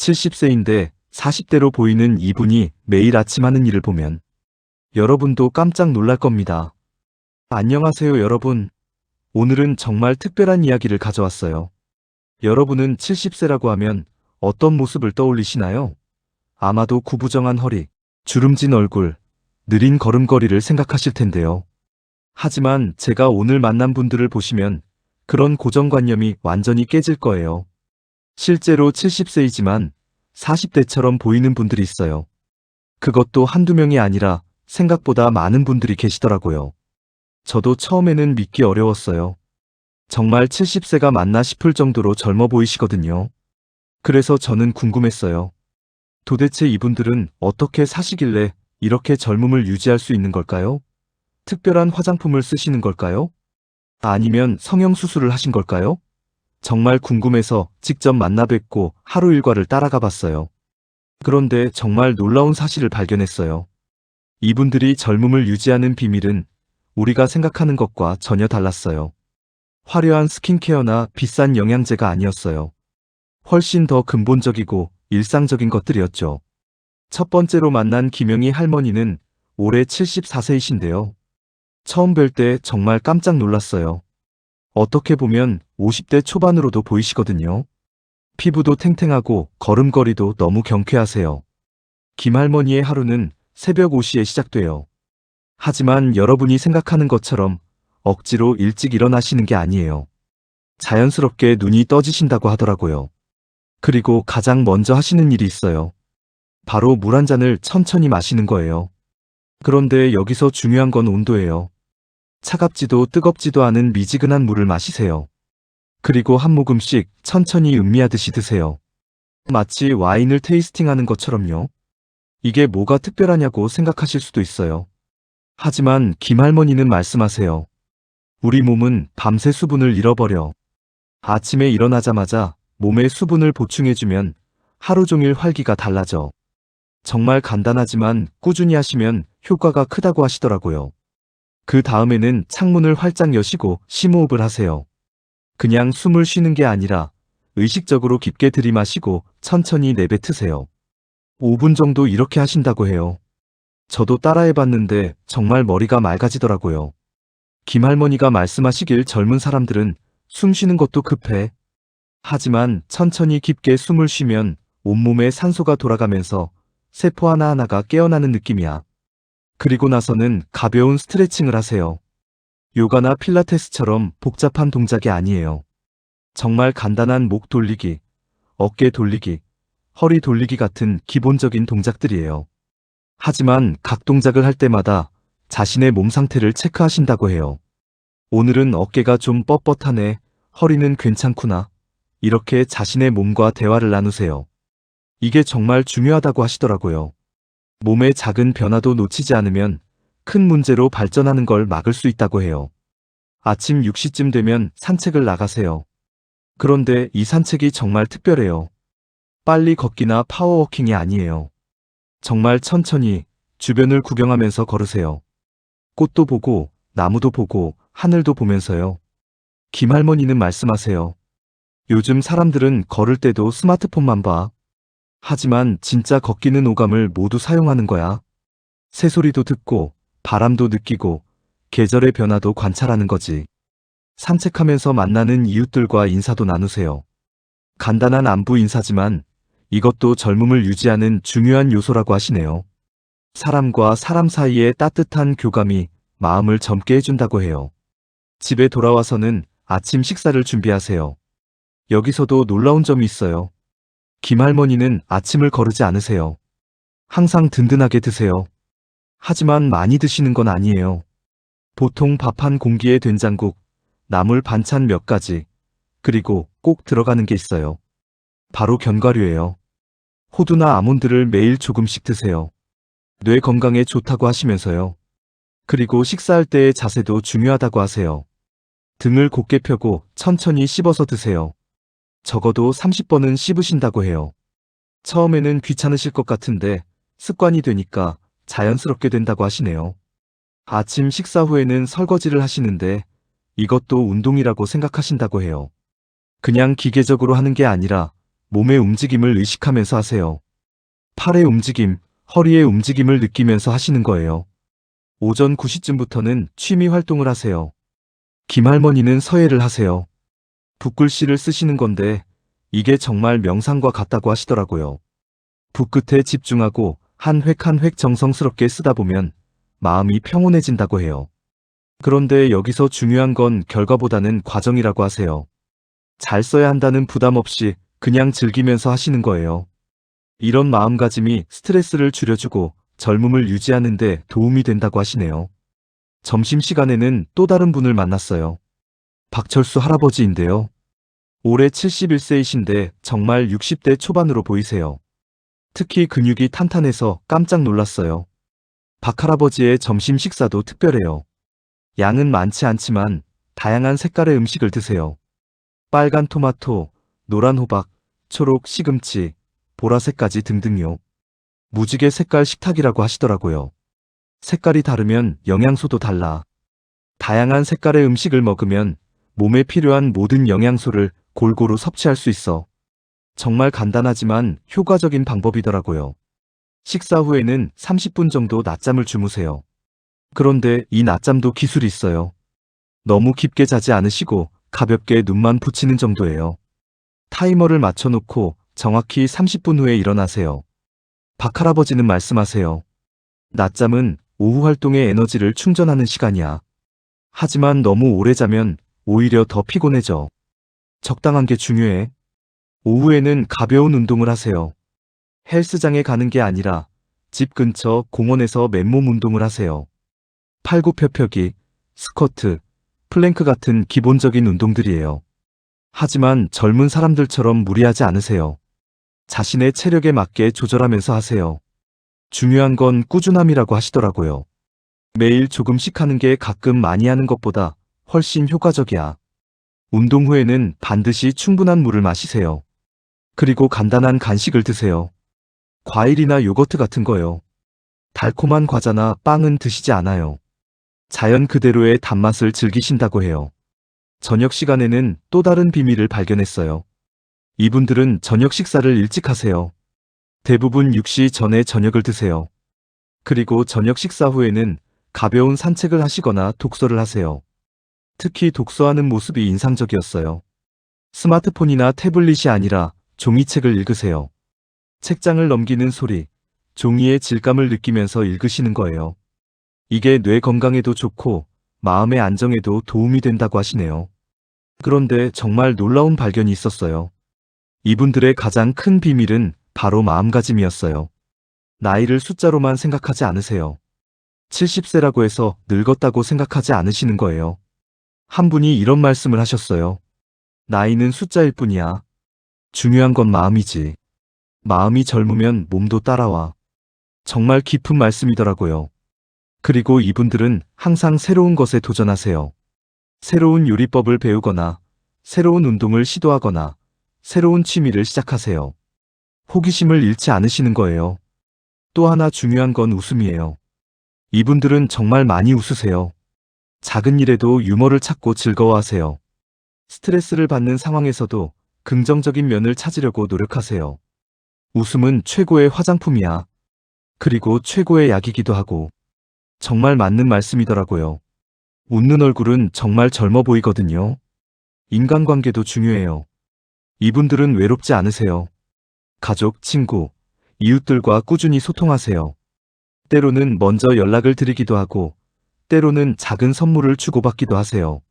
70세인데 40대로 보이는 이분이 매일 아침 하는 일을 보면 여러분도 깜짝 놀랄 겁니다. 안녕하세요, 여러분. 오늘은 정말 특별한 이야기를 가져왔어요. 여러분은 70세라고 하면 어떤 모습을 떠올리시나요? 아마도 구부정한 허리, 주름진 얼굴, 느린 걸음걸이를 생각하실 텐데요. 하지만 제가 오늘 만난 분들을 보시면 그런 고정관념이 완전히 깨질 거예요. 실제로 70세이지만 40대처럼 보이는 분들이 있어요. 그것도 한두 명이 아니라 생각보다 많은 분들이 계시더라고요. 저도 처음에는 믿기 어려웠어요. 정말 70세가 맞나 싶을 정도로 젊어 보이시거든요. 그래서 저는 궁금했어요. 도대체 이분들은 어떻게 사시길래 이렇게 젊음을 유지할 수 있는 걸까요? 특별한 화장품을 쓰시는 걸까요? 아니면 성형수술을 하신 걸까요? 정말 궁금해서 직접 만나 뵙고 하루 일과를 따라가 봤어요. 그런데 정말 놀라운 사실을 발견했어요. 이분들이 젊음을 유지하는 비밀은 우리가 생각하는 것과 전혀 달랐어요. 화려한 스킨케어나 비싼 영양제가 아니었어요. 훨씬 더 근본적이고 일상적인 것들이었죠. 첫 번째로 만난 김영희 할머니는 올해 74세이신데요. 처음 뵐 때 정말 깜짝 놀랐어요. 어떻게 보면 50대 초반으로도 보이시거든요. 피부도 탱탱하고 걸음걸이도 너무 경쾌하세요. 김할머니의 하루는 새벽 5시에 시작돼요. 하지만 여러분이 생각하는 것처럼 억지로 일찍 일어나시는 게 아니에요. 자연스럽게 눈이 떠지신다고 하더라고요. 그리고 가장 먼저 하시는 일이 있어요. 바로 물 한 잔을 천천히 마시는 거예요. 그런데 여기서 중요한 건 온도예요. 차갑지도 뜨겁지도 않은 미지근한 물을 마시세요. 그리고 한 모금씩 천천히 음미하듯이 드세요. 마치 와인을 테이스팅하는 것처럼요. 이게 뭐가 특별하냐고 생각하실 수도 있어요. 하지만 김할머니는 말씀하세요. 우리 몸은 밤새 수분을 잃어버려. 아침에 일어나자마자 몸에 수분을 보충해주면 하루 종일 활기가 달라져. 정말 간단하지만 꾸준히 하시면 효과가 크다고 하시더라고요. 그 다음에는 창문을 활짝 여시고 심호흡을 하세요. 그냥 숨을 쉬는 게 아니라 의식적으로 깊게 들이마시고 천천히 내뱉으세요. 5분 정도 이렇게 하신다고 해요. 저도 따라해봤는데 정말 머리가 맑아지더라고요. 김할머니가 말씀하시길 젊은 사람들은 숨 쉬는 것도 급해. 하지만 천천히 깊게 숨을 쉬면 온몸에 산소가 돌아가면서 세포 하나하나가 깨어나는 느낌이야. 그리고 나서는 가벼운 스트레칭을 하세요. 요가나 필라테스처럼 복잡한 동작이 아니에요. 정말 간단한 목 돌리기, 어깨 돌리기, 허리 돌리기 같은 기본적인 동작들이에요. 하지만 각 동작을 할 때마다 자신의 몸 상태를 체크하신다고 해요. 오늘은 어깨가 좀 뻣뻣하네, 허리는 괜찮구나. 이렇게 자신의 몸과 대화를 나누세요. 이게 정말 중요하다고 하시더라고요. 몸의 작은 변화도 놓치지 않으면 큰 문제로 발전하는 걸 막을 수 있다고 해요. 아침 6시쯤 되면 산책을 나가세요. 그런데 이 산책이 정말 특별해요. 빨리 걷기나 파워워킹이 아니에요. 정말 천천히 주변을 구경하면서 걸으세요. 꽃도 보고, 나무도 보고, 하늘도 보면서요. 김할머니는 말씀하세요. 요즘 사람들은 걸을 때도 스마트폰만 봐. 하지만 진짜 걷기는 오감을 모두 사용하는 거야. 새소리도 듣고, 바람도 느끼고, 계절의 변화도 관찰하는 거지. 산책하면서 만나는 이웃들과 인사도 나누세요. 간단한 안부 인사지만 이것도 젊음을 유지하는 중요한 요소라고 하시네요. 사람과 사람 사이의 따뜻한 교감이 마음을 젊게 해준다고 해요. 집에 돌아와서는 아침 식사를 준비하세요. 여기서도 놀라운 점이 있어요. 김할머니는 아침을 거르지 않으세요. 항상 든든하게 드세요. 하지만 많이 드시는 건 아니에요. 보통 밥 한 공기에 된장국, 나물 반찬 몇 가지, 그리고 꼭 들어가는 게 있어요. 바로 견과류예요. 호두나 아몬드를 매일 조금씩 드세요. 뇌 건강에 좋다고 하시면서요. 그리고 식사할 때의 자세도 중요하다고 하세요. 등을 곧게 펴고 천천히 씹어서 드세요. 적어도 30번은 씹으신다고 해요. 처음에는 귀찮으실 것 같은데 습관이 되니까 자연스럽게 된다고 하시네요. 아침 식사 후에는 설거지를 하시는데 이것도 운동이라고 생각하신다고 해요. 그냥 기계적으로 하는 게 아니라 몸의 움직임을 의식하면서 하세요. 팔의 움직임, 허리의 움직임을 느끼면서 하시는 거예요. 오전 9시쯤부터는 취미 활동을 하세요. 김할머니는 서예를 하세요. 붓글씨를 쓰시는 건데 이게 정말 명상과 같다고 하시더라고요. 붓 끝에 집중하고 한 획 한 획 정성스럽게 쓰다 보면 마음이 평온해진다고 해요. 그런데 여기서 중요한 건 결과보다는 과정이라고 하세요. 잘 써야 한다는 부담 없이 그냥 즐기면서 하시는 거예요. 이런 마음가짐이 스트레스를 줄여주고 젊음을 유지하는데 도움이 된다고 하시네요. 점심시간에는 또 다른 분을 만났어요. 박철수 할아버지인데요. 올해 71세이신데 정말 60대 초반으로 보이세요. 특히 근육이 탄탄해서 깜짝 놀랐어요. 박 할아버지의 점심 식사도 특별해요. 양은 많지 않지만 다양한 색깔의 음식을 드세요. 빨간 토마토, 노란 호박, 초록 시금치, 보라색까지 등등요. 무지개 색깔 식탁이라고 하시더라고요. 색깔이 다르면 영양소도 달라. 다양한 색깔의 음식을 먹으면 몸에 필요한 모든 영양소를 골고루 섭취할 수 있어. 정말 간단하지만 효과적인 방법이더라고요. 식사 후에는 30분 정도 낮잠을 주무세요. 그런데 이 낮잠도 기술이 있어요. 너무 깊게 자지 않으시고 가볍게 눈만 붙이는 정도예요. 타이머를 맞춰놓고 정확히 30분 후에 일어나세요. 박할아버지는 말씀하세요. 낮잠은 오후 활동의 에너지를 충전하는 시간이야. 하지만 너무 오래 자면 오히려 더 피곤해져. 적당한 게 중요해. 오후에는 가벼운 운동을 하세요. 헬스장에 가는 게 아니라 집 근처 공원에서 맨몸 운동을 하세요. 팔굽혀펴기, 스쿼트, 플랭크 같은 기본적인 운동들이에요. 하지만 젊은 사람들처럼 무리하지 않으세요. 자신의 체력에 맞게 조절하면서 하세요. 중요한 건 꾸준함이라고 하시더라고요. 매일 조금씩 하는 게 가끔 많이 하는 것보다 훨씬 효과적이야. 운동 후에는 반드시 충분한 물을 마시세요. 그리고 간단한 간식을 드세요. 과일이나 요거트 같은 거요. 달콤한 과자나 빵은 드시지 않아요. 자연 그대로의 단맛을 즐기신다고 해요. 저녁 시간에는 또 다른 비밀을 발견했어요. 이분들은 저녁 식사를 일찍 하세요. 대부분 6시 전에 저녁을 드세요. 그리고 저녁 식사 후에는 가벼운 산책을 하시거나 독서를 하세요. 특히 독서하는 모습이 인상적이었어요. 스마트폰이나 태블릿이 아니라 종이책을 읽으세요. 책장을 넘기는 소리, 종이의 질감을 느끼면서 읽으시는 거예요. 이게 뇌 건강에도 좋고 마음의 안정에도 도움이 된다고 하시네요. 그런데 정말 놀라운 발견이 있었어요. 이분들의 가장 큰 비밀은 바로 마음가짐이었어요. 나이를 숫자로만 생각하지 않으세요. 70세라고 해서 늙었다고 생각하지 않으시는 거예요. 한 분이 이런 말씀을 하셨어요. 나이는 숫자일 뿐이야. 중요한 건 마음이지. 마음이 젊으면 몸도 따라와. 정말 깊은 말씀이더라고요. 그리고 이분들은 항상 새로운 것에 도전하세요. 새로운 요리법을 배우거나, 새로운 운동을 시도하거나, 새로운 취미를 시작하세요. 호기심을 잃지 않으시는 거예요. 또 하나 중요한 건 웃음이에요. 이분들은 정말 많이 웃으세요. 작은 일에도 유머를 찾고 즐거워하세요. 스트레스를 받는 상황에서도 긍정적인 면을 찾으려고 노력하세요. 웃음은 최고의 화장품이야. 그리고 최고의 약이기도 하고. 정말 맞는 말씀이더라고요. 웃는 얼굴은 정말 젊어 보이거든요. 인간관계도 중요해요. 이분들은 외롭지 않으세요. 가족, 친구, 이웃들과 꾸준히 소통하세요. 때로는 먼저 연락을 드리기도 하고, 때로는 작은 선물을 주고받기도 하세요.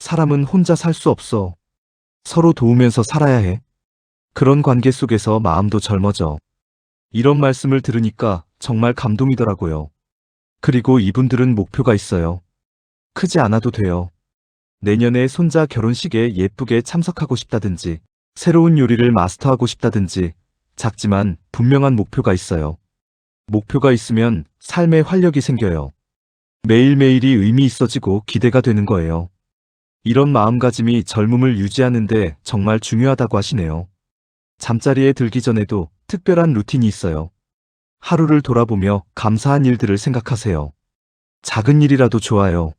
사람은 혼자 살 수 없어. 서로 도우면서 살아야 해. 그런 관계 속에서 마음도 젊어져. 이런 말씀을 들으니까 정말 감동이더라고요. 그리고 이분들은 목표가 있어요. 크지 않아도 돼요. 내년에 손자 결혼식에 예쁘게 참석하고 싶다든지, 새로운 요리를 마스터하고 싶다든지, 작지만 분명한 목표가 있어요. 목표가 있으면 삶에 활력이 생겨요. 매일매일이 의미 있어지고 기대가 되는 거예요. 이런 마음가짐이 젊음을 유지하는데 정말 중요하다고 하시네요. 잠자리에 들기 전에도 특별한 루틴이 있어요. 하루를 돌아보며 감사한 일들을 생각하세요. 작은 일이라도 좋아요.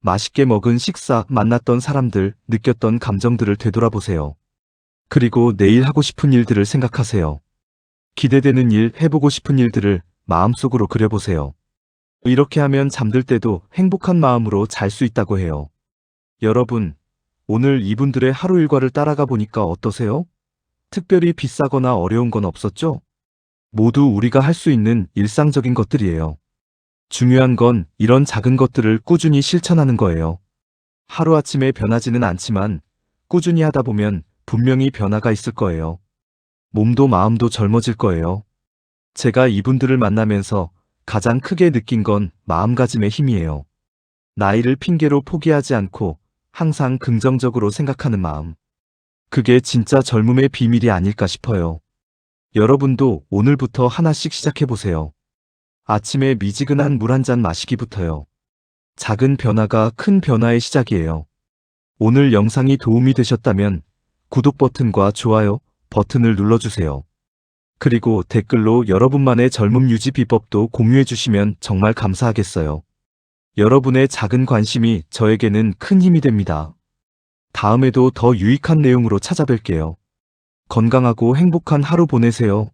맛있게 먹은 식사, 만났던 사람들, 느꼈던 감정들을 되돌아보세요. 그리고 내일 하고 싶은 일들을 생각하세요. 기대되는 일, 해보고 싶은 일들을 마음속으로 그려보세요. 이렇게 하면 잠들 때도 행복한 마음으로 잘 수 있다고 해요. 여러분, 오늘 이분들의 하루 일과를 따라가 보니까 어떠세요? 특별히 비싸거나 어려운 건 없었죠? 모두 우리가 할 수 있는 일상적인 것들이에요. 중요한 건 이런 작은 것들을 꾸준히 실천하는 거예요. 하루아침에 변하지는 않지만 꾸준히 하다 보면 분명히 변화가 있을 거예요. 몸도 마음도 젊어질 거예요. 제가 이분들을 만나면서 가장 크게 느낀 건 마음가짐의 힘이에요. 나이를 핑계로 포기하지 않고 항상 긍정적으로 생각하는 마음. 그게 진짜 젊음의 비밀이 아닐까 싶어요. 여러분도 오늘부터 하나씩 시작해보세요. 아침에 미지근한 물 한 잔 마시기부터요. 작은 변화가 큰 변화의 시작이에요. 오늘 영상이 도움이 되셨다면 구독 버튼과 좋아요 버튼을 눌러주세요. 그리고 댓글로 여러분만의 젊음 유지 비법도 공유해 주시면 정말 감사하겠어요. 여러분의 작은 관심이 저에게는 큰 힘이 됩니다. 다음에도 더 유익한 내용으로 찾아뵐게요. 건강하고 행복한 하루 보내세요.